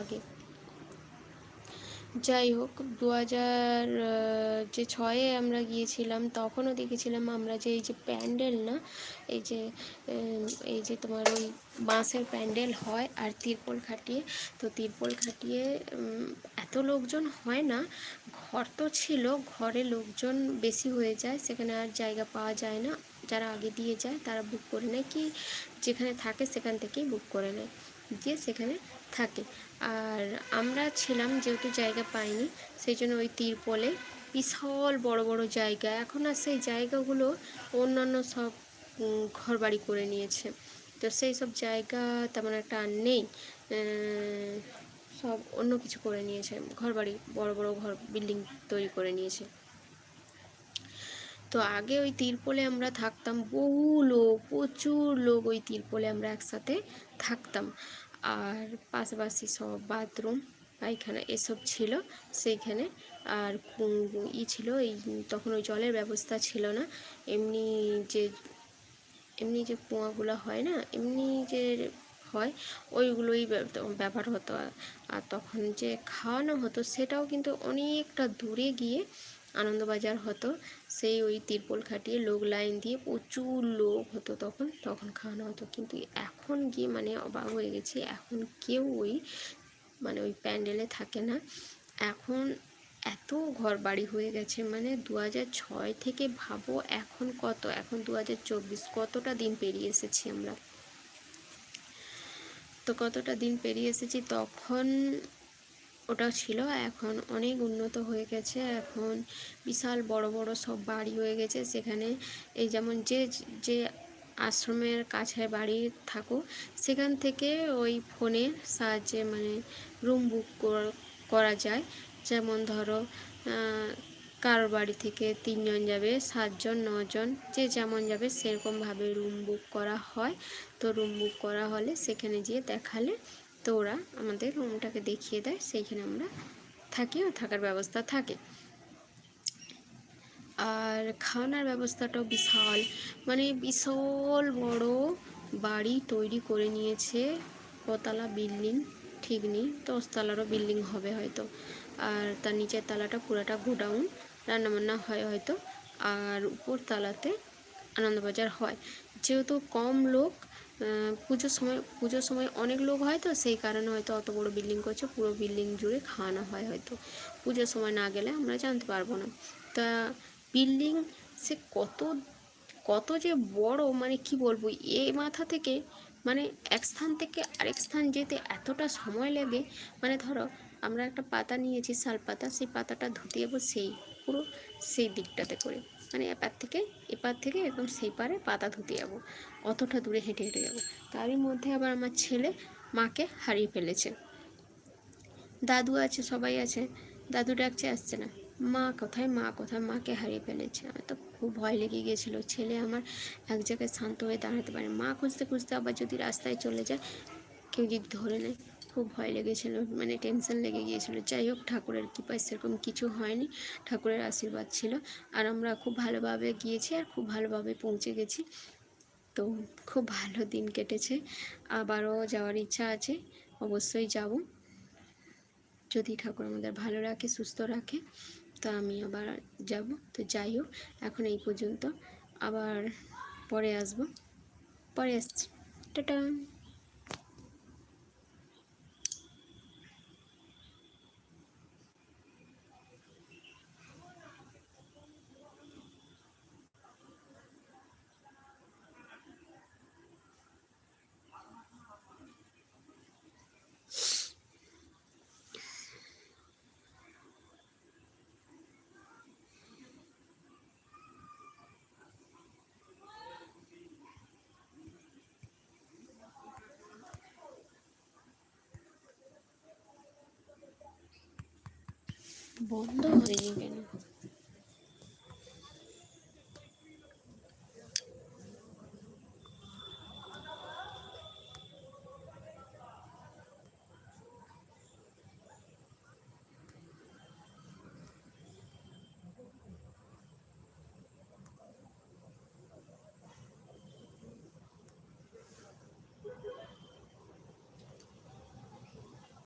আগে। যাই হোক দু হাজার যে ছয়ে আমরা গিয়েছিলাম, তখনও দেখেছিলাম আমরা যে এই যে প্যান্ডেল না, এই যে এই যে তোমার ওই বাঁশের প্যান্ডেল হয় আর তিরপল খাটিয়ে, তো তিরপল খাটিয়ে এত লোকজন হয় না, ঘর তো ছিল, ঘরে লোকজন বেশি হয়ে যায়, সেখানে আর জায়গা পাওয়া যায় না, যারা আগে দিয়ে যায় তারা বুক করে নেয়, কি যেখানে থাকে সেখান থেকেই বুক করে নেয়। দিয়ে সেখানে থাকে। আর আমরা ছিলাম যেহেতু জায়গা পাইনি, সেই জন্য ওই তিরপলে। বিশাল বড় বড় জায়গা। এখন আর সেই জায়গাগুলো অন্যান্য সব ঘরবাড়ি করে নিয়েছে। তো সেই সব জায়গা তেমন একটা আর নেই। সব অন্য কিছু করে নিয়েছে। ঘরবাড়ি, বড় বড় ঘর, বিল্ডিং তৈরি করে নিয়েছে। তো আগে ওই তিরপলে আমরা থাকতাম, বহু লোক, প্রচুর লোক ওই তিরপলে আমরা একসাথে থাকতাম। আর পাশাপাশি সব বাথরুম পায়খানা এসব ছিল সেইখানে। আর ই ছিল, এই তখন ওই জলের ব্যবস্থা ছিল না। এমনি যে এমনি যে কুয়াগুলো হয় না, এমনি যে হয়, ওইগুলোই ব্যাপার হতো। আর তখন যে খাওয়ানো হতো সেটাও কিন্তু অনেকটা দূরে গিয়ে আনন্দবাজার হতো। সেই ওই তিরপল খাটিয়ে লোক লাইন দিয়ে প্রচুর লোক হতো তখন তখন খাওয়ানো হতো। কিন্তু এখন গিয়ে মানে অবাক হয়ে গেছি, এখন কেউ ওই মানে ওই প্যান্ডেলে থাকে না। এখন এত ঘর বাড়ি হয়ে গেছে মানে দু ছয় থেকে ভাবো এখন কত, এখন দু হাজার চব্বিশ কতটা দিন পেরিয়ে এসেছি আমরা? তো কতটা দিন পেরিয়ে এসেছি তখন ওটা ছিল। এখন অনেক উন্নত হয়ে গেছে। এখন বিশাল বড় বড় সব বাড়ি হয়ে গেছে। সেখানে এই যেমন যে যে আশ্রমের কাছে বাড়ি থাকো সেখান থেকে ওই ফোনের সাহায্যে মানে রুম বুক করা যায়। যেমন ধরো কারোর বাড়ি থেকে তিনজন যাবে, সাতজন, নজন, যে যেমন যাবে সেরকমভাবে রুম বুক করা হয়। তো রুম বুক করা হলে সেখানে গিয়ে দেখালে তো ওরা আমাদের রুমটাকে দেখিয়ে দেয়, সেইখানে আমরা থাকি ও থাকার ব্যবস্থা থাকে। আর খাওয়ানোর ব্যবস্থাটাও বিশাল মানে বিশাল বড় বাড়ি তৈরি করে নিয়েছে। কতলা বিল্ডিং, ঠিক নেই, দশতলারও বিল্ডিং হবে হয়তো। আর তার নিচের তালাটা পুরাটা গোডাউন, রান্নাবান্না হয় হয়তো। আর উপর তালাতে আনন্দবাজার হয়। যেহেতু কম লোক পুজোর সময় পুজোর সময় অনেক লোক হয় তো, সেই কারণে হয়তো অত বড় বিল্ডিং করছে, পুরো বিল্ডিং জুড়ে খাওয়ানো হয় হয়তো। পুজোর সময় না গেলে আমরা জানতে পারব না। তা বিল্ডিং সে কত কত যে বড় মানে কি বলব, এ মাথা থেকে মানে এক স্থান থেকে আরেক স্থান যেতে এতটা সময় লাগে। মানে ধরো, আমরা একটা পাতা নিয়েছি, শাল পাতা, সেই পাতাটা ধুতে যাব সেই, পুরো সেই দিকটাতে করে। মানে এপার থেকে এপার থেকে একদম সেই পারে পাতা ধুতে যাব। অতটা দূরে হেঁটে হেঁটে যাব। তারই মধ্যে আবার আমার ছেলে মাকে হারিয়ে ফেলেছে। দাদু আছে, সবাই আছে। দাদু ডাকছে, আসছে না। মা কোথায় মা কোথায়, মাকে হারিয়ে ফেলেছে। আমার তো খুব ভয় লেগে গিয়েছিল। ছেলে আমার এক জায়গায় শান্ত হয়ে দাঁড়াতে পারে। মা খুঁজতে খুঁজতে আবার যদি রাস্তায় চলে যায় কেউ যদি ধরে নেয় খুব ভয় লেগেছিল মানে টেনশন লেগে গিয়েছিল। যাই হোক, ঠাকুরের কৃপায় সেরকম কিছু হয়নি, ঠাকুরের আশীর্বাদ ছিল। আর আমরা খুব ভালোভাবে গিয়েছি আর খুব ভালোভাবে পৌঁছে গেছি। তো খুব ভালো দিন কেটেছে। আবারও যাওয়ার ইচ্ছা আছে, অবশ্যই যাব। যদি ঠাকুর আমাদের ভালো রাখে, সুস্থ রাখে, তা আমি আবার যাব। তো যাই হোক, এখন এই পর্যন্ত। আবার পরে আসব। পরে আসছি। টাটা। বন্ধ হয়নি কেন